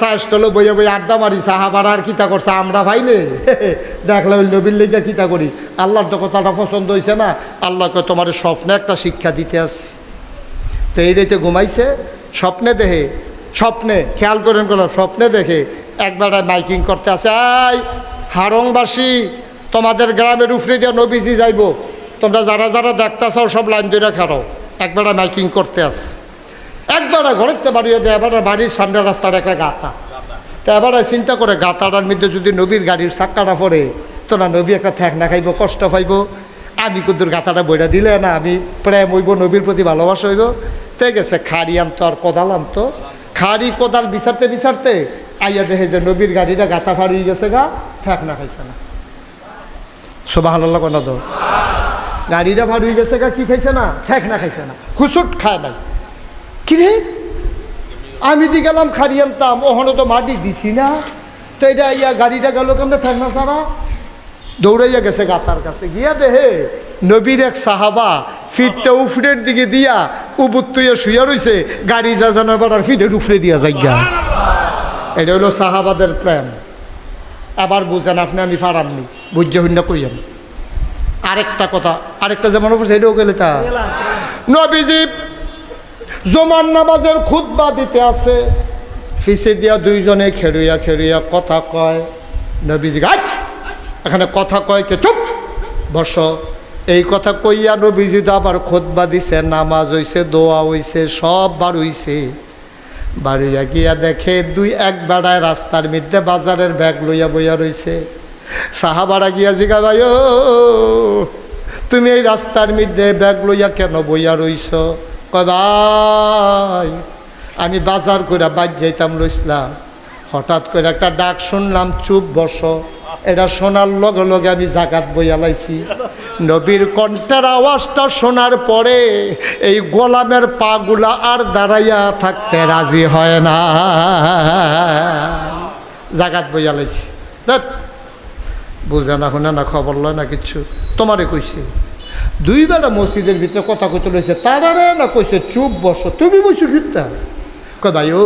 সাহসটলো বইয়ে বইয়ে আড্ডা মারি, সাহাবার আর কিতা করছে? আমরা ভাই নে। দেখলে ওই নবীর লেগে কিতা করি? আল্লাহর তো কথাটা পছন্দ হয়েছে না। আল্লাহকে তোমার স্বপ্নে একটা শিক্ষা দিতে আসি তো এই রেতে ঘুমাইছে, স্বপ্নে দেখে, স্বপ্নে, খেয়াল করেন করলাম স্বপ্নে দেখে একবার মাইকিং করতে আসে, আই, হারংবাসী, তোমাদের গ্রামের উফরে দিয়ে নবীজি যাইব। তোমরা যারা যারা দেখতেছ, সব লাইন ধরে খারাও একবার মাইকিং করতে আসে একবার ঘরেতে বাড়িয়ে দেয়, এবার বাড়ির সামনে রাস্তার একটা গাতা। তো এবার চিন্তা করে গাতাটার মধ্যে যদি নবীর গাড়ির চাক্কাটা পড়ে, তো না নবী একটা ঠেক না খাইব, কষ্ট পাইব। আমি কুদ্দুর গাতাটা বইটা দিলে না, আমি প্রেম হইব, নবীর প্রতি ভালোবাসা হইব। তে গেছে খাড়ি আনতো আর কোদাল আনতো। খাড়ি, কোদাল বিচারতে বিচারতে আইয়া দেখে যে নবীর গাড়িটা গাতা ফাড়িয়ে গেছে গা ঠেক না খাইছে না। সোবাহ না তো? গাড়িটা ফাড়িয়ে গেছে গা, কি খাইছে না? ঠেক না খাইছে না। খুসুট খায় নাই। কিরে? আমি দি গেলাম খাড়ি আনতাম ওখানে তো মাটি দিছি না। তো এটা ইয়া গাড়িটা গেল কেমন থাক না সারা? দৌড়াইয়া গেছে গাতার কাছে। গিয়া দেহে নবীর এক সাহাবা ফিটটা উফরের দিকে দিয়া উবুত তুইয়া শুয়া রইছে, গাড়ি যা জানো এবার আর ফিটের উফরে দিয়া যাইগা। এটা হলো সাহাবাদের প্রেম। আবার বুঝেন আপনি, আমি ফারামনি বুঝে হইন কইয়েন। আরেকটা কথা, আরেকটা যেমন অবশ্য এটাও গেলে তা। নবীজি জমান নামাজের খুতবা দিতে আছে। ফিসে দিয়া দুইজনে খেরুইয়া খেরুইয়া কথা কয় নবীজি গাছ এখানে কথা কয় কে, চুপ, বস। এই কথা কইয়া নবীজি তো আবার খুতবা দিছে, নামাজ হইছে, দোয়া হইছে, সব বার হইছে। বাড়িয়া গিয়া দেখে দুই এক বেড়ায় রাস্তার মধ্যে বাজারের ব্যাগ লইয়া বইয়া রইছে। সাহাবারা গিয়া জিগা, ভাই তুমি এই রাস্তার মধ্যে ব্যাগ লইয়া কেন বইয়া রইছ? কয় আমি বাজার করে বাজ যাইতাম রইসলাম হঠাৎ করে একটা ডাক শুনলাম, চুপ বস। এটা শোনার লগে লগে আমি জাগাত বইয়া লাইছি। নবীর কণ্ঠের আওয়াজটা শোনার পরে এই গোলামের পাগুলা আর দাঁড়াইয়া থাকতে রাজি হয় না। জাগাত বইয়া লাইছি। বুঝে না, শুনে না, খবর লয় না কিচ্ছু তোমারে কইছে। দুই বেলা মসজিদের ভিতরে কথা কইতে লইছে, তারারে না কইছে, চুপ বসো, তুমি বসো ফিরতা কয়, ভাই, ও,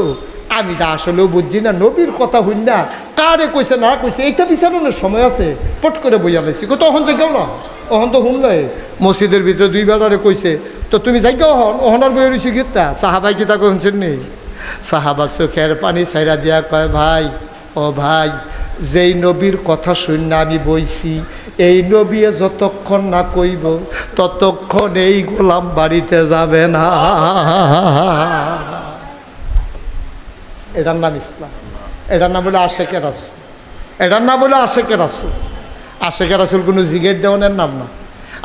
আমি তা আসলেও বুঝছি না, নবীর কথা হইন না, কারে কইছে, না কইছে, এইটা বিচারণের সময় আছে। পট করে বইয়া লাইছি। কত অহন যাই না, অহন তো শুনলে মসজিদের ভিতরে দুই বেলারে কইছে, তো তুমি যাই অহন অহনার বই রয়েছি গীতা সাহাবাই গীতা কইছেন নি? সাহাবা চোখের পানি ছাইরা দিয়া কয়, ভাই, ও ভাই, যেই নবীর কথা শুন আমি বইছি এই নবী যতক্ষণ না কইব, ততক্ষণ এই গোলাম বাড়িতে যাবে না। এটার নাম ইসলাম। এটার নাম বলে আশেকের রাসুল। এটার নাম বলে আশেকের রাসুল। আশেকের রাসুল কোনো জিগেট দেওয়ানের নাম না।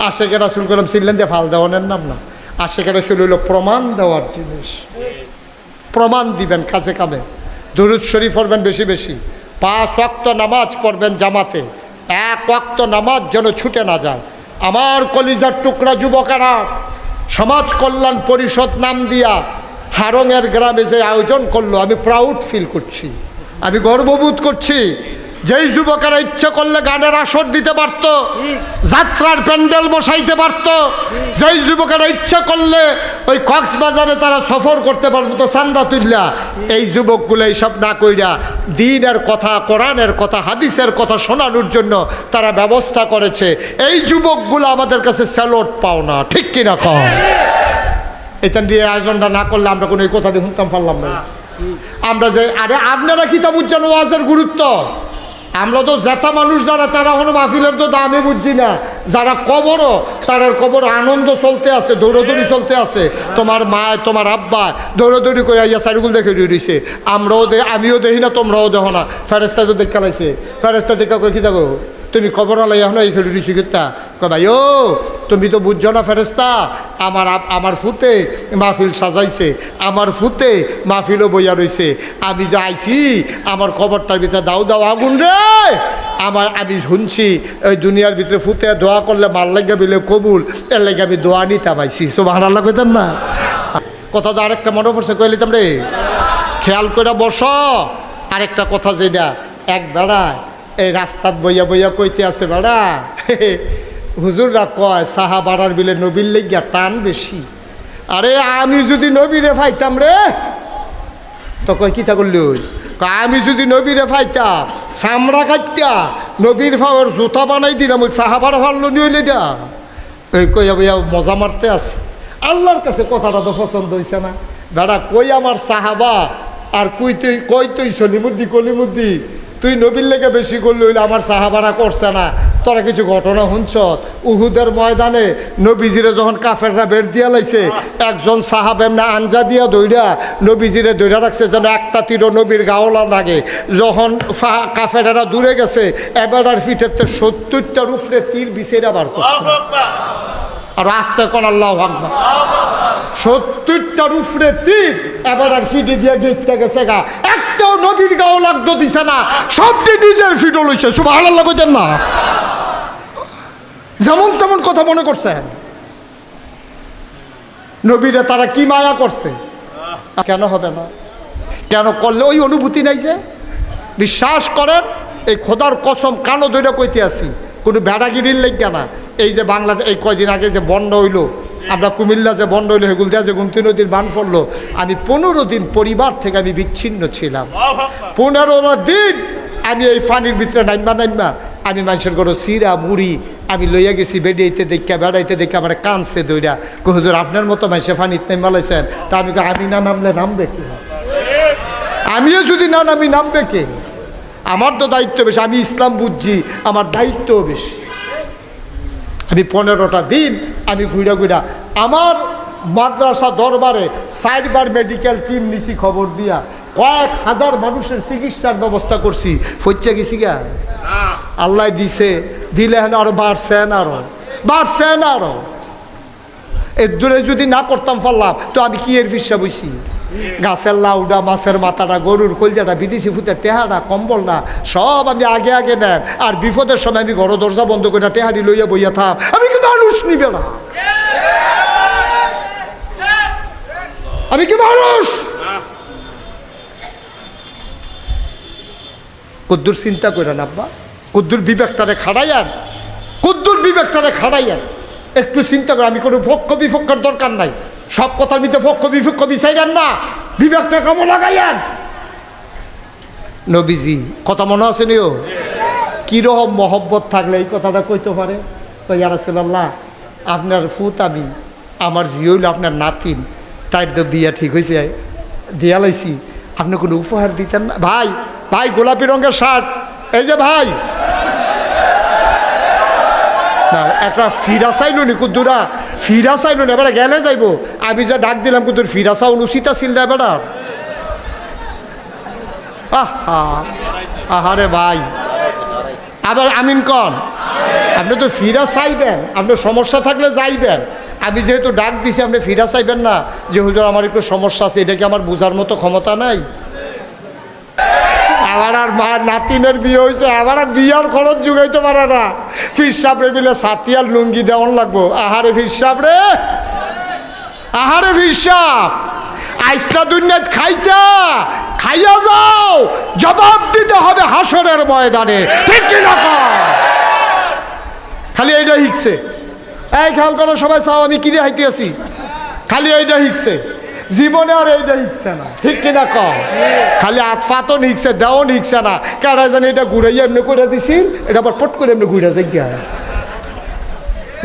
আশেকের রাসুল কোনো সিলেন দিয়ে ফাল দেওয়ানের নাম না। আশেকের রাসুল হইল প্রমাণ দেওয়ার জিনিস। প্রমাণ দিবেন কাছে কামে দুরুদ শরীফ পড়বেন বেশি বেশি। পাঁচ ওয়াক্ত নামাজ পড়বেন জামাতে। এক অক্ত নামাজ যেন ছুটে না যায়। আমার কলিজার টুকরা যুবকেরা, সমাজ কল্যাণ পরিষদ নাম দিয়া হারঙের গ্রামে যে আয়োজন করল, আমি প্রাউড ফিল করছি। আমি গর্ববোধ করছি যেই যুবকেরা ইচ্ছে করলে গানের আসর দিতে পারত, যাত্রার প্যান্ডেল বসাইতে পারত, যেই যুবকেরা ইচ্ছে করলে ওই কক্সবাজারে তারা সফর করতে পারতো, তো চান্দা তুললা এই যুবকগুলো এইসব না কইরা দিনের কথা, কোরআনের কথা, হাদিসের কথা শোনানোর জন্য তারা ব্যবস্থা করেছে। এই যুবকগুলো আমাদের কাছে স্যালোট পাও না, ঠিক কিনা কম এখান দিয়ে আয়োজনটা না করলে আমরা কোনো এই কথাটি শুনতাম পারলাম না। আমরা যে আরে আপনারা কিতা বুঝছেন ওয়াজের গুরুত্ব? আমরা তো জেতা মানুষ যারা, তারা কোনো মাহফিলের তো দামে বুঝছি না। যারা কবরও, তারার কবর আনন্দ চলতে আছে, দৌড়দৌড়ি চলতে আছে। তোমার মা, তোমার আব্বা দৌড়দৌড়ি করে আইয়া চারিগুল দেখে রয়েছে আমরাও দে আমিও দেখি না, তোমরাও দেখো না। ফেরেস্তা তো দেখা লাইছে ফেরেস্তা দেখা কই কি দেখো? তুমি খবর আলাই এখন এই খেলে দিছি কিতা? কয়, ভাই, ও তুমি তো বুঝছ না ফেরেস্তা আমার আমার ফুতে মাহফিল সাজাইছে, আমার ফুতে মাহফিলও বইয়া রইছে। আমি যে আইছি, আমার খবরটার ভিতরে দাও দাও আগুন রে! আমার, আমি শুনছি, ওই দুনিয়ার ভিতরে ফুতে দোয়া করলে মাল লাগে বিলে কবুল, এর লাগে আমি দোয়া নিতাম আইছি। সব হারাল্লা কইতেন না? কথা তো আরেকটা মনে পড়ছে কইলে রে? খেয়াল করে বস। আরেকটা কথা যেটা, এক বেড়ায় এই রাস্তাত বইয়া বইয়া কইতে আছে বেড়া। হুজুররা কয় সাহা বাড়ার বিলে নবীর লেগিয়া টান বেশি। আরে আমি যদি নবীরে পাইতাম রে তো কয় কিতা করলি কয়, আমি যদি নবীরে ফাইতাম চামড়া কাটতা নবীর ফাওয়ার জুতা বানাই দিলাম ওই সাহাবার ভালো নি হইলে এটা? এই কই মজা মারতে আস আল্লাহর কাছে কথাটা তো পছন্দ হয়েছে না। দাদা কই আমার সাহাবা আর কই তুই কই তুই সলিমুদ্দি কলিমুদ্দি? তুই নবীর লেগে বেশি করলি হইলে আমার সাহাবারা করছে না। তোরা কিছু ঘটনা শুনছ? উহুদের ময়দানে নবীজিরে যখন কাফেররা বের দিয়া লাইছে একজন সাহাব এমনি আঞ্জা দিয়া দৌড়া নবীজিরে দৌড়া রাখছে যেন একটা তীরও নবীর গাওলা লাগে। যখন কাফেরেরা দূরে গেছে এবারার ফিটেতে সত্তরটার উপরে তীর বিছেরা বার করছে। আর আস্তে কোন আল্লাহ আকবার। সত্তরটার উপরে তীর এবার আর ফিটে দিয়ে গেটতে গেছে গা। একটাও নবীর গাও লাগতো দিছে না। সবটি নিজের ফিটও লইছে। সুবাহ আল্লাহ কইতেন না। কথা মনে করছেন নবীরা তারা কি মায়া করছে? কেন হবে না? কেন করলে ওই অনুভূতি নাই যে? বিশ্বাস করেন, এই খোদার কসম কানো দৈরা কইতে আসি, কোনো বেড়াগিরির লেগে না। এই যে বাংলাদেশ এই কয়দিন আগে যে বন্ধ হইল, আমরা কুমিল্লা যে বন্ধ হইল, হেগুলদিয়া যে গুমতি নদীর বান পড়ল আমি পনেরো দিন পরিবার থেকে আমি বিচ্ছিন্ন ছিলাম। পনেরো দিন আমি এই পানির ভিতরে নাইমা নাইমা, আমি মানুষের ঘরে সিরা মুড়ি আমি লইয়া গেছি বেড়াইতে দেখা বেড়াইতে দেখে আমার কানছে দইরা। হুজুর, আপনার মতো মানুষের পানিতে নাইমা লাইছেন তা আমি আমি না নামলে নামবে কি? আমিও যদি না নামি, নামবে কে? আমার তো দায়িত্ব বেশি, আমি ইসলাম বুঝছি, আমার দায়িত্ব বেশি। আমি পনেরোটা দিন আমি ঘুরা ঘুরা আমার মাদ্রাসা দরবারে সাইডবার মেডিকেল টিম নিছি খবর দিয়া। কয়েক হাজার মানুষের চিকিৎসার ব্যবস্থা করছি। ফচ্ছে গেছি গা? আল্লাহ দিছে, দিলে হেন আরও বাড়ছেন আরও বাড়ছেন আরও। এর দূরে যদি না করতাম পারলাম তো আমি কি এর ফিসা বইছি? গাছের লাউডা, মাছের মাথাটা, গরুর কলজাটা, বিদেশি ফুতের টেহাটা কম্বলটা সব আমি আগে আগে নেন। আর বিপদের সময় আমি ঘর দরজা বন্ধ করে টেহারি লইয়া বইয়া থাম। আমি কি মানুষ নিবে না? আমি কি মানুষ? কদ্দুর চিন্তা করে না, আব্বা। কদ্দুর বিবেকটারে খাড়াইয়ান, কদ্দুর বিবেকটারে খাড়াইয়ান। একটু চিন্তা করে, আমি কোনো পক্ষ বিপক্ষের দরকার নাই। সব কথার মধ্যে পক্ষ বিপক্ষ বিচাইলেন না, বিবেকটা কেমন লাগাইয়ান? নবীজি, কথা মনে আছে নিও? কীরকম মহব্বত থাকলে এই কথাটা কইতে পারে? তো ইয়ারাসুল্লাহ আপনার ফুত আমি, আমার জি হইল আপনার নাতিন, তাই তো বিয়া ঠিক হয়েছে দিয়া লাইছি। আপনি কোনো উপহার দিতেন না? ভাই ভাই গোলাপি রঙের শার্ট, এই যে ভাই। না একটা ফিরা চাইলো নি, কুদ্দুরা ফিরা চাইলো না, এবারে গেলে যাইবো। আমি যে ডাক দিলাম, কুদ্দুর, ফিরা চাও উচিত আছিল না এবার। আহা, আহারে ভাই। আবার আমিন কন, আপনি তো ফিরা চাইবেন আপনার সমস্যা থাকলে যাইবেন। আমি যেহেতু ডাক দিছি, আপনি ফিরা চাইবেন না, যে হুজুর, আমার একটু সমস্যা আছে, এটা কি আমার বোঝার মতো ক্ষমতা নাই? আমার আর মা নাতিনের বিয়ে হয়েছে, আমার আর বিয়ার খরচ জুগাইতে পারে না। ফির সাপড়ে মিলে সাতিয়ার লুঙ্গি দেওয়ান লাগবো। আহারে ফির সাপড়ে। আহারে ফির সাপ। আইসটা দুনিয়াত খাইতা, খাইয়া যাও। জবাব দিতে হবে হাসরের ময়দানে। ঠিক কি না খালি এইটা শিখছে। এই খেয়াল করো সবাই, চাও আমি কিনে হাইতে আছি খালি এইটা শিখছে। জীবনে আর এইটা শিখছে না। ঠিক কিনা কম খালি হাত ফাতও শিখছে দেওয়ান শিখছে না। কারা জানি এটা ঘুরাইয়া এমনি করে দিছি এটা আবার পট করে এমনি ঘুরে যাই গিয়া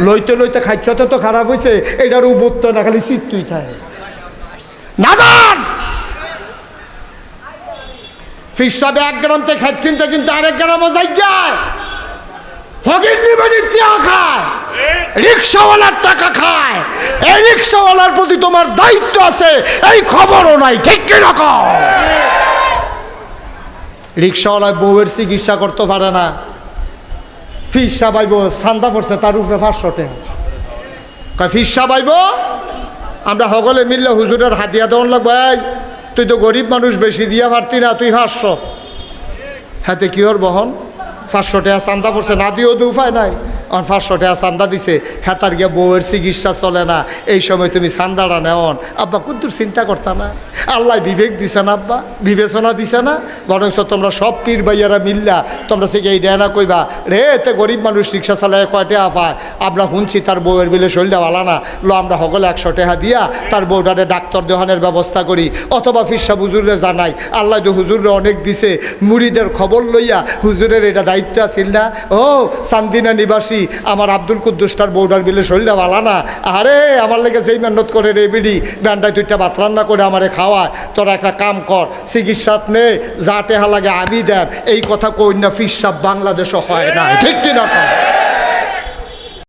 লইতে লইতে খাইছতে তো খারাপ হয়েছে এটার উবত্ত না, খালি চিত্তুই থাকে। নাদান! ফিসাবে এক গ্রাম থেকে খাইত কিনতে কিনতে আরেক গ্রামও যাই যায় হগির নিবেদিত খায়। রিক্সাওয়ালার টাকা খায়। এই রিক্সাওয়ালার প্রতি তোমার দায়িত্ব আছে, এই খবরও নাই, ঠিক কি রকম? রিক্সাওয়ালায় বউয়ের চিকিৎসা করতে পারে না। ফিসা পাইব সান্দা পড়ছে, তার উপরে পাঁচশো টাকা। কয়, ফিসা পাইব আমরা সকলে মিললে হুজুরের হাতিয়া দেওয়ান লাগবে, এই, তুই তো গরিব মানুষ, বেশি দিয়া পারতি না, তুই পাঁচশো। হাতে কি ওর বহন? পাঁচশো টাকা চান্দা পড়ছে, না দিয়েও তো উপায় নাই। অন পাঁচশো টাকা চান্দা দিছে। হেতার গিয়ে বউয়ের চিকিৎসা চলে না। এই সময় তুমি চান্দাটা নেওন আব্বা, কুদ্দুর চিন্তা করতা না। আল্লাহ বিবেক দিছে না আব্বা, বিবেচনা দিছে না। বরং তোমরা সব পীর ভাইয়ারা মিল্লা, তোমরা সে এই দেয় না কইবা? রে এতে গরিব মানুষ রিক্সা চালায় কয়টা আফায় আমরা শুনছি তার বউয়ের বিলে শরীরটা ভালো না। লো, আমরা সকলে একশো টাকা দিয়া তার বউটারে ডাক্তার দেহানের ব্যবস্থা করি। অথবা ফিরসা হুজুরে জানাই। আল্লাহ যে হুজুরে অনেক দিছে, মুড়িদের খবর লইয়া হুজুরের এটা দায়িত্ব আছিল না? ও, চান্দিনা নিবাসী আমার আব্দুল কুদ্দুসটার বৌডার বিলে শরীরটা বালা না। আরে আমার লেগে সেই মেহনত করে রে বিড়ি ব্যান্ডায় দুইটা ভাত রান্না করে আমারে খাওয়ায় তোরা একটা কাম কর চিকিৎসা নে যা টেহা লাগে আমি দেব। এই কথা কন্যা না ফিরসাব বাংলাদেশও হয় না। ঠিক কিনা